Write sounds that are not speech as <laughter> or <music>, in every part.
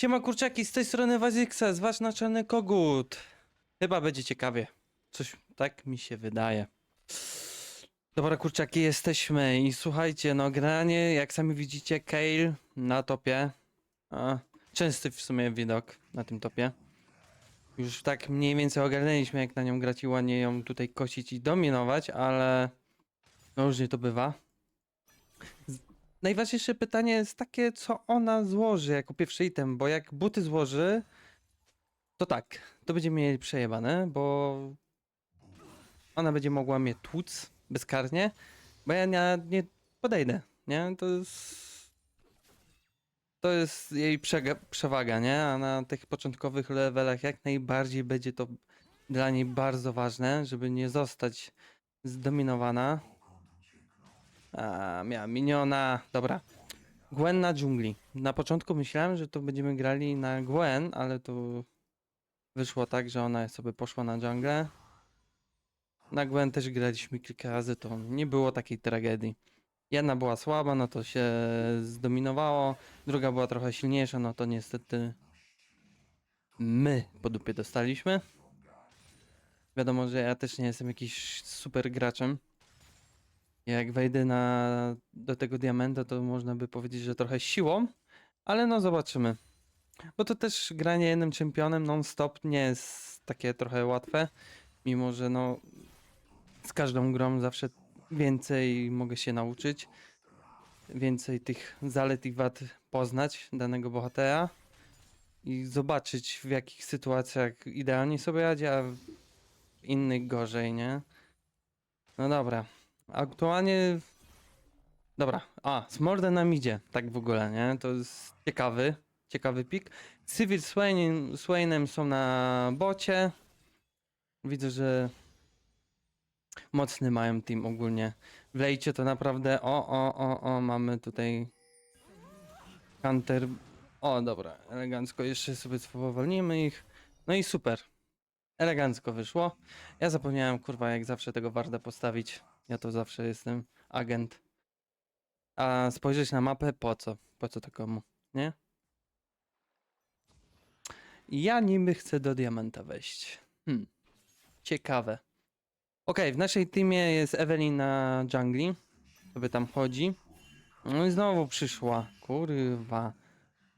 Siema kurczaki, z tej strony Wazikses, wasz naczelny kogut. Chyba będzie ciekawie. Coś tak mi się wydaje. Dobra kurczaki, jesteśmy i słuchajcie, no granie, jak sami widzicie, Kale na topie. A, częsty w sumie widok na tym topie. Już tak mniej więcej ogarnęliśmy, jak na nią grać i ładnie ją tutaj kosić i dominować, ale no różnie to bywa. Najważniejsze pytanie jest takie, co ona złoży jako pierwszy item, bo jak buty złoży, to tak, to będziemy mieli przejebane, bo ona będzie mogła mnie tłuc bezkarnie, bo ja nie, nie podejdę, nie? To jest... To jest jej przega- przewaga, nie? A na tych początkowych levelach jak najbardziej będzie to dla niej bardzo ważne, żeby nie zostać zdominowana. A, miała miniona. Dobra. Gwen na dżungli. Na początku myślałem, że to będziemy grali na Gwen, ale to wyszło tak, że ona sobie poszła na dżunglę. Na Gwen też graliśmy kilka razy, to nie było takiej tragedii. Jedna była słaba, no to się zdominowało. Druga była trochę silniejsza, no to niestety my po dupie dostaliśmy. Wiadomo, że ja też nie jestem jakiś super graczem. Jak wejdę na, do tego diamenta, to można by powiedzieć, że trochę siłą, ale no zobaczymy. Bo to też granie jednym czempionem non-stop nie jest takie trochę łatwe, mimo że no z każdą grą zawsze więcej mogę się nauczyć, więcej tych zalet i wad poznać danego bohatera i zobaczyć w jakich sytuacjach idealnie sobie radzi, a w innych gorzej, nie? No dobra. Aktualnie. Dobra, a, Smolder nam idzie, tak w ogóle, nie? To jest ciekawy, ciekawy pik. Civil z Swainem, są na bocie. Widzę, że mocny mają team ogólnie. W lejcie to naprawdę, o, o, o, o, mamy tutaj Hunter. O, dobra, elegancko, jeszcze sobie spowolnimy ich. No i super. Elegancko wyszło. Ja zapomniałem, kurwa, jak zawsze tego Warda postawić. Ja to zawsze jestem agent. A spojrzeć na mapę, po co? Po co to komu? Nie? Ja niby chcę do diamenta wejść. Hmm. Ciekawe. Okej, w naszej teamie jest Evelyn na jungli. Sobie tam chodzi. No i znowu przyszła. Kurwa.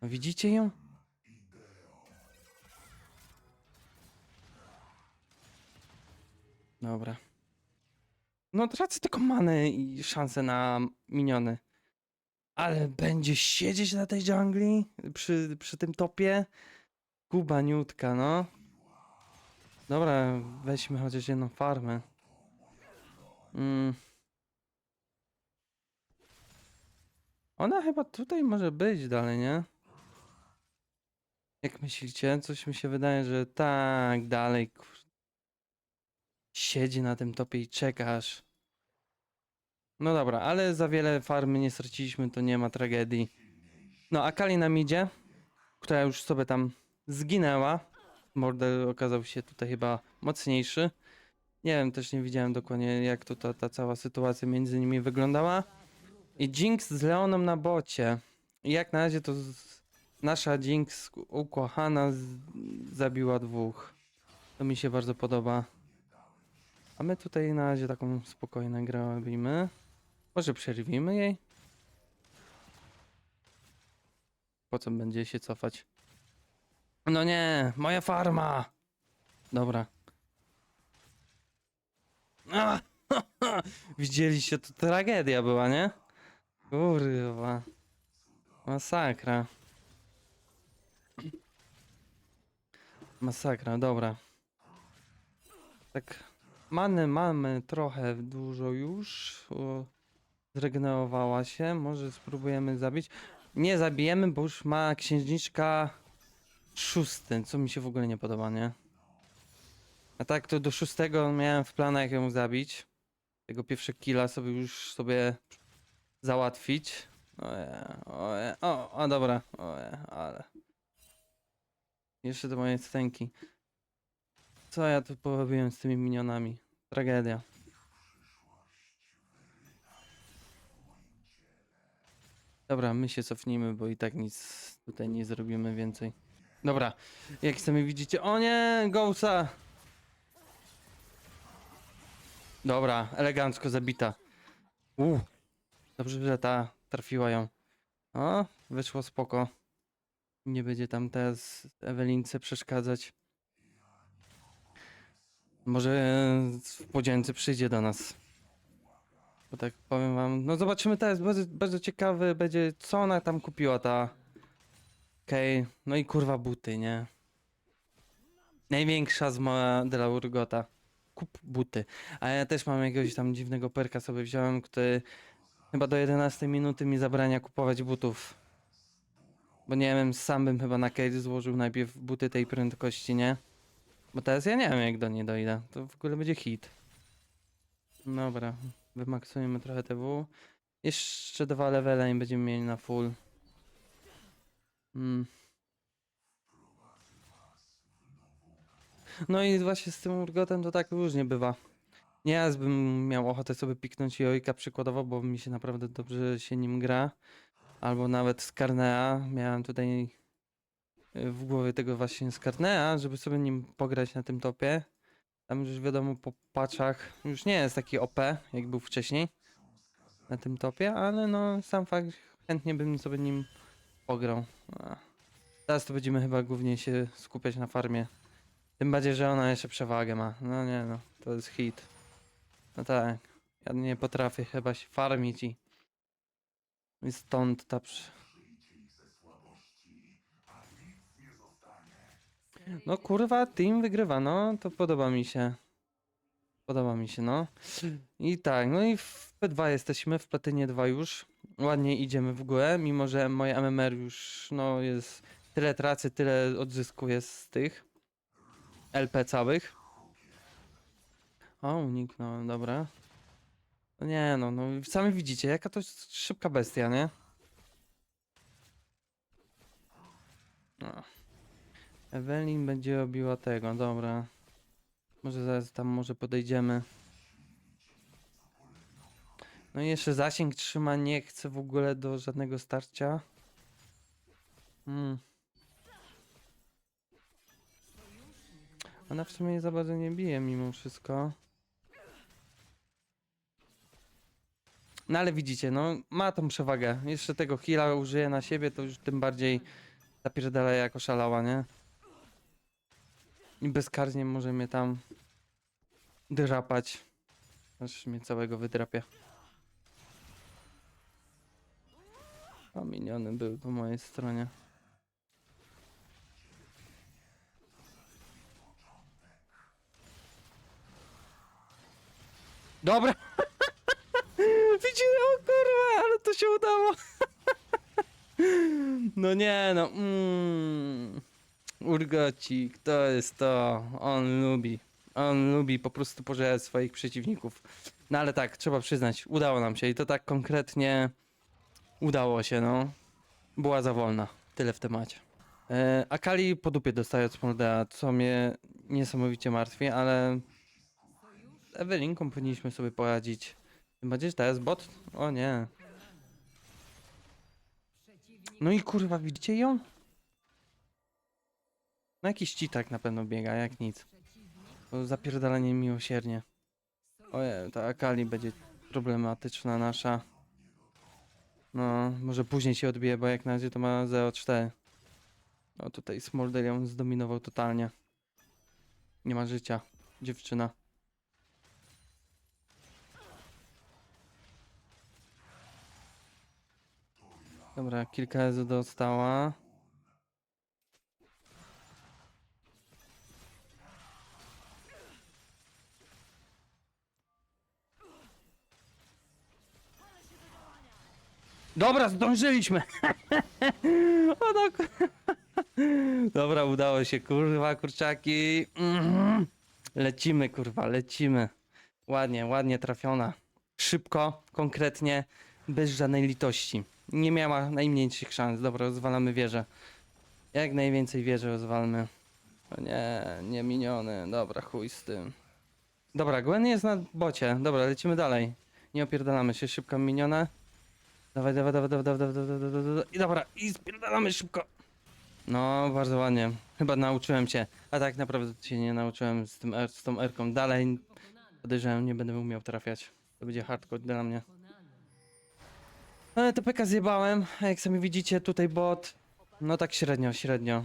Widzicie ją? Dobra. No tracę tylko manę i szansę na miniony. Ale będzie siedzieć na tej dżungli przy, przy tym topie? Kubaniutka, no. Dobra, weźmy chociaż jedną farmę. Mm. Ona chyba tutaj może być dalej, nie? Jak myślicie? Coś mi się wydaje, że tak, dalej. Siedzi na tym topie i czekasz. No dobra, ale za wiele farmy nie straciliśmy, to nie ma tragedii. No, a Kali nam idzie, która już sobie tam zginęła. Mordel okazał się tutaj chyba mocniejszy. Nie wiem, też nie widziałem dokładnie jak to ta, ta cała sytuacja między nimi wyglądała. I Jinx z Leoną na bocie. I jak na razie to nasza Jinx ukochana z... zabiła dwóch. To mi się bardzo podoba. My tutaj na razie taką spokojną grę robimy. Może przerwimy jej? Po co będzie się cofać? No nie, moja farma! Dobra. A, Widzieliście, to tragedia była, nie? Kurwa. Masakra. Masakra, dobra. Tak, many mamy trochę dużo już. Zregenerowała się. Może spróbujemy zabić. Nie zabijemy, bo już ma księżniczka szósty, co mi się w ogóle nie podoba, nie? A tak to do szóstego miałem w planach ją zabić. Tego pierwszego killa sobie już sobie załatwić. Oje, oje, o, o dobra, oje, ale... Jeszcze te moje stęki. Co ja tu porobiłem z tymi minionami? Tragedia. Dobra, my się cofnijmy, bo i tak nic tutaj nie zrobimy więcej. Dobra, jak sami widzicie... O nie, Gousa! Dobra, elegancko zabita. Uuu, dobrze, że ta trafiła ją. O, wyszło spoko. Nie będzie tam teraz Ewelince przeszkadzać. Może w przyjdzie do nas. Bo tak powiem wam, no zobaczymy teraz, bardzo, bardzo ciekawy będzie, co ona tam kupiła, ta... Okej, no i kurwa buty, nie? Największa z moja de la Urgota. Kup buty. A ja też mam jakiegoś tam dziwnego perka sobie wziąłem, który chyba do 11 minuty mi zabrania kupować butów. Bo nie wiem, sam bym chyba na cage złożył najpierw buty tej prędkości, nie? Bo teraz ja nie wiem jak do niej dojdę. To w ogóle będzie hit. Dobra, wymaksujemy trochę TW. Jeszcze dwa levele i będziemy mieli na full. Mm. No i właśnie z tym urgotem to tak różnie bywa. Nie raz bym miał ochotę sobie piknąć Jojka przykładowo, bo mi się naprawdę dobrze się nim gra. Albo nawet z Karnea. Miałem tutaj w głowie tego właśnie z Karnea, żeby sobie nim pograć na tym topie. Tam już wiadomo po patchach już nie jest taki OP, jak był wcześniej na tym topie, ale no sam fakt chętnie bym sobie nim pograł. A. Teraz to będziemy chyba głównie się skupiać na farmie. Tym bardziej, że ona jeszcze przewagę ma. No nie no, to jest hit. No tak, ja nie potrafię chyba się farmić i, i stąd ta. No kurwa, team wygrywa, no to podoba mi się. Podoba mi się, no. I tak, no i w P2 jesteśmy, w Platynie 2 już. Ładnie idziemy w górę, mimo że moje MMR już, no jest tyle tracy, tyle odzyskuję z tych LP całych. O, uniknąłem, dobra. No nie no, no sami widzicie, jaka to jest szybka bestia, nie? No. Ewelin będzie robiła tego, dobra. Może zaraz tam może podejdziemy. No i jeszcze zasięg trzyma, nie chce w ogóle do żadnego starcia. Hmm. Ona w sumie za bardzo nie bije mimo wszystko. No ale widzicie, no ma tą przewagę. Jeszcze tego heala użyje na siebie, to już tym bardziej zapierdala jako szalała, nie? I bezkarnie może mnie tam drapać. Aż mnie całego wydrapie. O, miniony był po mojej stronie. Dobra! <laughs> Widzicie, o kurwa, ale to się udało! <laughs> no nie no, mm. Urgocik, to jest to. On lubi. On lubi po prostu pożerać swoich przeciwników. No ale tak, trzeba przyznać, udało nam się i to tak konkretnie udało się, no. Była za wolna. Tyle w temacie. E, Akali po dupie dostaje od Smolde'a, co mnie niesamowicie martwi, ale z Ewelinką powinniśmy sobie poradzić. Tym bardziej, że to jest bot? O nie. No i kurwa, widzicie ją? No jakiś citak na pewno biega, jak nic. Zapierdalanie miłosiernie. Ojej, ta Akali będzie problematyczna nasza. No, może później się odbije, bo jak na razie to ma 0,4. No tutaj Smolder ją zdominował totalnie. Nie ma życia, dziewczyna. Dobra, kilka razy dostała. Dobra, zdążyliśmy. <laughs> o ku- Dobra, udało się, kurwa, kurczaki. Mhm. Lecimy, kurwa, lecimy. Ładnie, ładnie trafiona. Szybko, konkretnie, bez żadnej litości. Nie miała najmniejszych szans. Dobra, rozwalamy wieżę. Jak najwięcej wieży rozwalmy. O nie, nie miniony. Dobra, chuj z tym. Dobra, Gwen jest na bocie. Dobra, lecimy dalej. Nie opierdalamy się, szybko minione. Dawaj, dawaj, dawaj, dawaj, dawaj, dawaj, dawaj, dawaj, dawaj. I dobra, i spierdalamy szybko. No, bardzo ładnie. Chyba nauczyłem się. A tak naprawdę się nie nauczyłem z, tym, R- z tą Erką. Dalej podejrzewam, nie będę umiał trafiać. To będzie hardcore dla mnie. Ale TPK zjebałem, a jak sami widzicie tutaj bot, no tak średnio, średnio.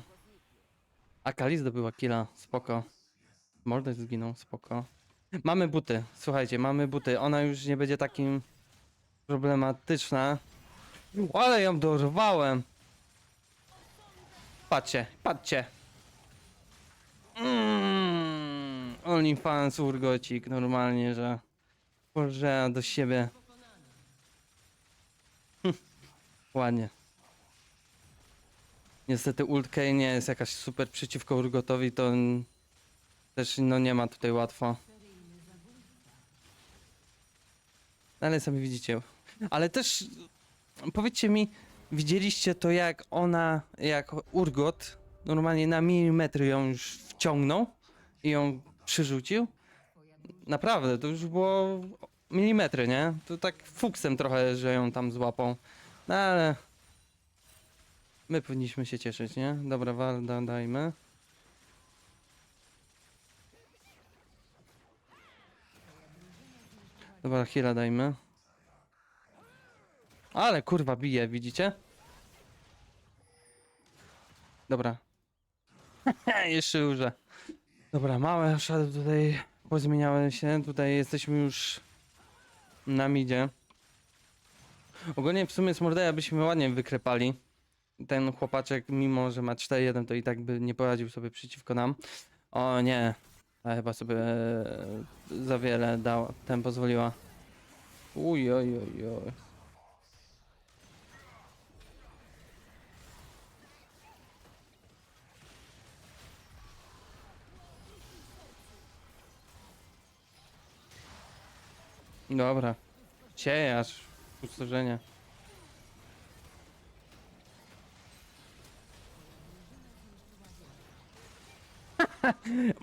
A Kali zdobyła killa, spoko. Mordek zginął, spoko. Mamy buty, słuchajcie, mamy buty. Ona już nie będzie takim problematyczna. Ale ją dorwałem. Patrzcie, patrzcie. Mm, OnlyFans urgocik, normalnie, że... Boże, do siebie. Ładnie. Niestety ult K nie jest jakaś super przeciwko Urgotowi, to też no nie ma tutaj łatwo. Ale sami widzicie. Ale też powiedzcie mi, widzieliście to jak ona, jak Urgot normalnie na milimetr ją już wciągnął i ją przyrzucił? Naprawdę, to już było milimetry, nie? To tak fuksem trochę, że ją tam złapał. No ale... My powinniśmy się cieszyć, nie? Dobra, Walda dajmy. Dobra, Hila dajmy. Ale kurwa bije, widzicie? Dobra. <laughs> Jeszcze już. Dobra, małe szady tutaj pozmieniały się. Tutaj jesteśmy już na midzie. Ogólnie w sumie z Mordeja byśmy ładnie wykrepali. Ten chłopaczek, mimo że ma 4-1, to i tak by nie poradził sobie przeciwko nam. O nie, a chyba sobie e, za wiele dała, ten pozwoliła. Uj, oj. Dobra. Siejasz. Pustoszenie.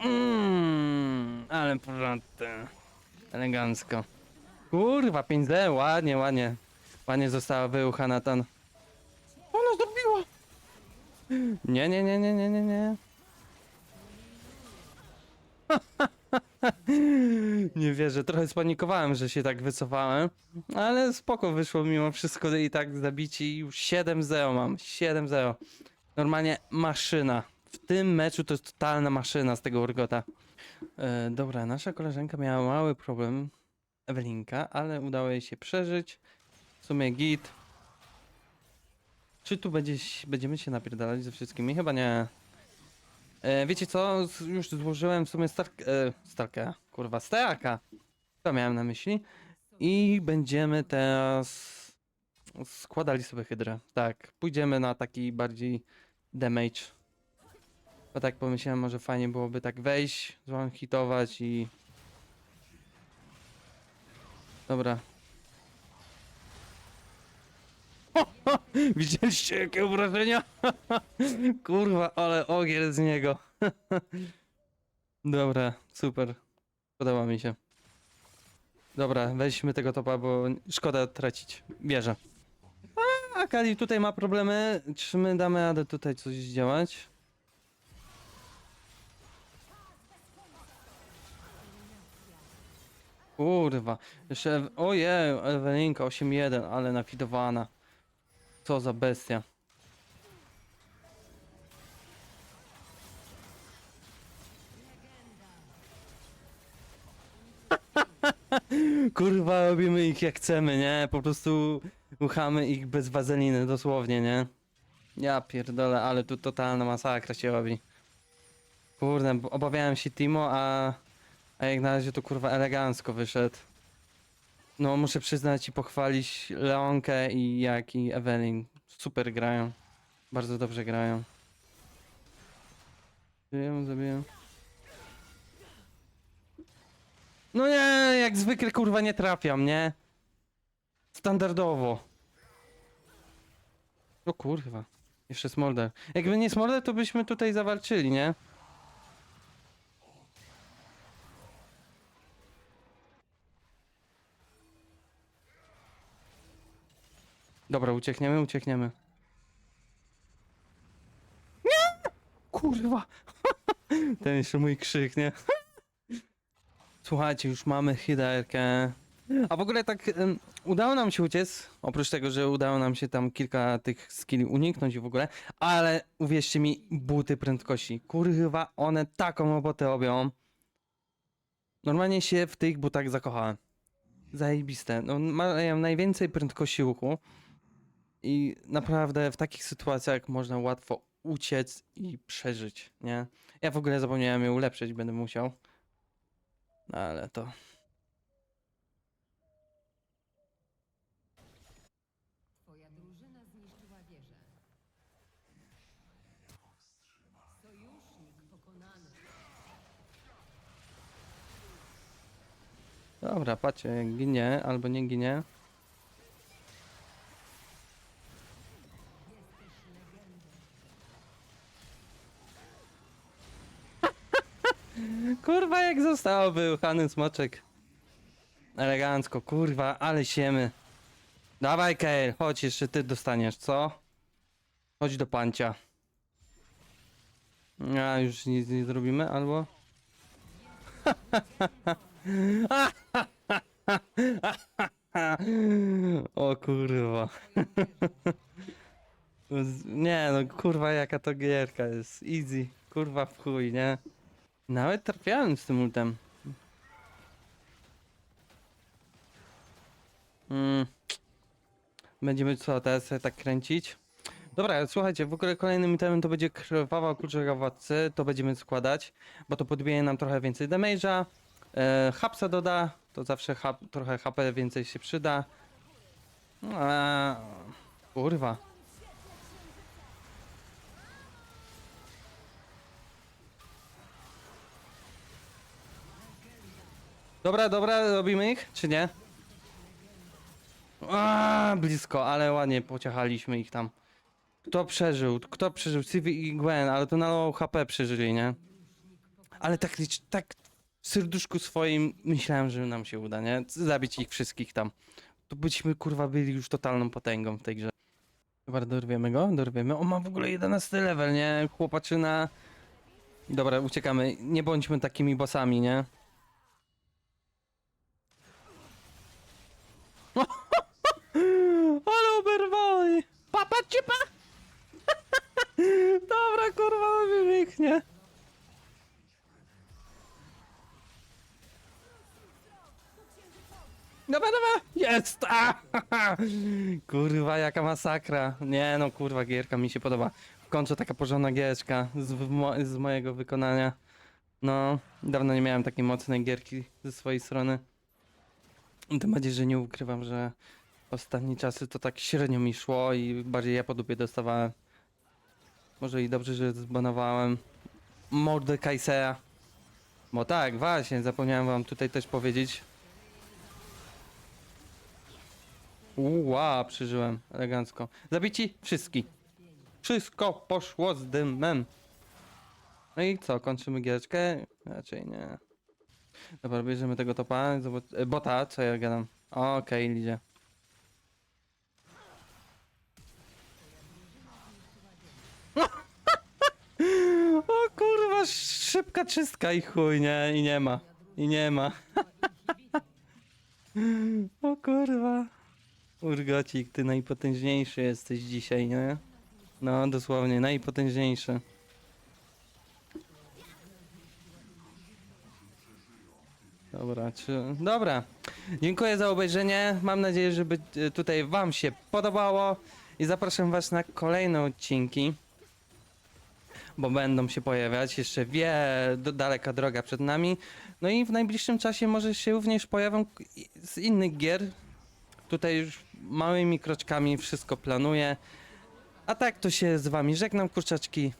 Mmm, <laughs> ale porządny. Elegancko. Kurwa, 5D, ładnie, ładnie. Ładnie została wyuchana ten. Ona zrobiła! Nie, nie, nie, nie, nie, nie, nie. Nie wierzę, trochę spanikowałem, że się tak wycofałem, ale spoko wyszło mimo wszystko i tak zabici już 7-0 mam, 7-0. Normalnie maszyna. W tym meczu to jest totalna maszyna z tego Urgota. E, dobra, nasza koleżanka miała mały problem, Ewelinka, ale udało jej się przeżyć. W sumie git. Czy tu będzie, będziemy się napierdalać ze wszystkimi? Chyba nie. E, wiecie co? Już złożyłem w sumie Stark... E, Starka, kurwa, Steaka. To miałem na myśli. I będziemy teraz składali sobie hydrę. Tak, pójdziemy na taki bardziej damage. Bo tak pomyślałem, może fajnie byłoby tak wejść, hitować i... Dobra. <laughs> Widzieliście jakie obrażenia? <laughs> Kurwa, ale ogier z niego. <laughs> Dobra, super. Podoba mi się. Dobra, weźmy tego topa, bo szkoda tracić. Bierze. A Kali tutaj ma problemy. Czy my damy radę tutaj coś zdziałać? Kurwa. Jeszcze. Ojej, Ewelinka 8-1, ale nafidowana. Co za bestia. <laughs> Kurwa, robimy ich jak chcemy, nie? Po prostu uchamy ich bez wazeliny, dosłownie, nie? Ja pierdolę, ale tu totalna masakra się robi. Kurde, obawiałem się Timo, a, a jak na razie to kurwa elegancko wyszedł. No, muszę przyznać i pochwalić Leonkę i jak i Evelyn. Super grają. Bardzo dobrze grają. Zabiję, zabiję. No nie, jak zwykle kurwa nie trafiam, nie? Standardowo. O kurwa. Jeszcze Smolder. Jakby nie Smolder, to byśmy tutaj zawalczyli, nie? Dobra, uciekniemy, uciekniemy. Nie! Kurwa! <laughs> Ten jeszcze mój krzyk, nie? Słuchajcie, już mamy hiderkę. A w ogóle tak em, udało nam się uciec, oprócz tego, że udało nam się tam kilka tych skilli uniknąć i w ogóle, ale uwierzcie mi, buty prędkości. Kurwa, one taką robotę robią. Normalnie się w tych butach zakochałem. Zajebiste. No, mają najwięcej prędkości ruchu i naprawdę w takich sytuacjach można łatwo uciec i przeżyć, nie? Ja w ogóle zapomniałem je ulepszyć, będę musiał. No ale to... Twoja drużyna zniszczyła wieżę. Sojusznik pokonany. Dobra, patrzcie, ginie albo nie ginie. Kurwa, jak został wyruchany smoczek. Elegancko, kurwa, ale siemy. Dawaj, Kale, chodź, jeszcze ty dostaniesz, co? Chodź do pancia. A, już nic nie zrobimy, albo... <laughs> O kurwa. <laughs> Nie no, kurwa jaka to gierka jest. Easy. Kurwa w chuj, nie? Nawet trafiałem z tym ultem. Mm. Będziemy co, teraz tak kręcić? Dobra, słuchajcie, w ogóle kolejnym itemem to będzie krwawa kluczowa władcy, to będziemy składać, bo to podbije nam trochę więcej damage'a. E, hapsa doda, to zawsze hap, trochę HP więcej się przyda. A, kurwa. Dobra, dobra, robimy ich, czy nie? A, blisko, ale ładnie pociachaliśmy ich tam. Kto przeżył? Kto przeżył? Civi i Gwen, ale to na low HP przeżyli, nie? Ale tak, tak w serduszku swoim myślałem, że nam się uda, nie? Zabić ich wszystkich tam. To byśmy kurwa byli już totalną potęgą w tej grze. Dobra, dorwiemy go, dorwiemy. O, ma w ogóle 11 level, nie? Chłopaczyna. Dobra, uciekamy. Nie bądźmy takimi bossami, nie? <laughs> Ale oberwali! Papa cipa! <laughs> Dobra, kurwa, wybiegnie. Dobra, dobra, jest! A, <laughs> kurwa, jaka masakra. Nie no, kurwa, gierka mi się podoba. W końcu taka porządna giereczka z, mo z mojego wykonania. No, dawno nie miałem takiej mocnej gierki ze swojej strony. Tym bardziej, że nie ukrywam, że ostatnie czasy to tak średnio mi szło i bardziej ja po dupie dostawałem. Może i dobrze, że zbanowałem Mordekaise'a. Bo tak, właśnie, zapomniałem wam tutaj też powiedzieć. Uła, przeżyłem elegancko. Zabici? Wszystki. Wszystko poszło z dymem. No i co, kończymy giereczkę? Raczej nie. Dobra, bierzemy tego topa, zobacz, e, bota, co ja gadam. Okej, lidzie. <laughs> O kurwa, szybka czystka i chuj, nie? I nie ma. I nie ma. <laughs> O kurwa. Urgocik, ty najpotężniejszy jesteś dzisiaj, nie? No, dosłownie, najpotężniejszy. Dobra, czy... Dobra. Dziękuję za obejrzenie. Mam nadzieję, że e, tutaj wam się podobało. I zapraszam was na kolejne odcinki. Bo będą się pojawiać. Jeszcze wie daleka droga przed nami. No i w najbliższym czasie może się również pojawią z innych gier. Tutaj już małymi kroczkami wszystko planuję. A tak to się z wami żegnam, kurczaczki.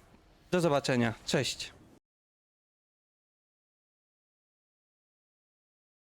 Do zobaczenia. Cześć.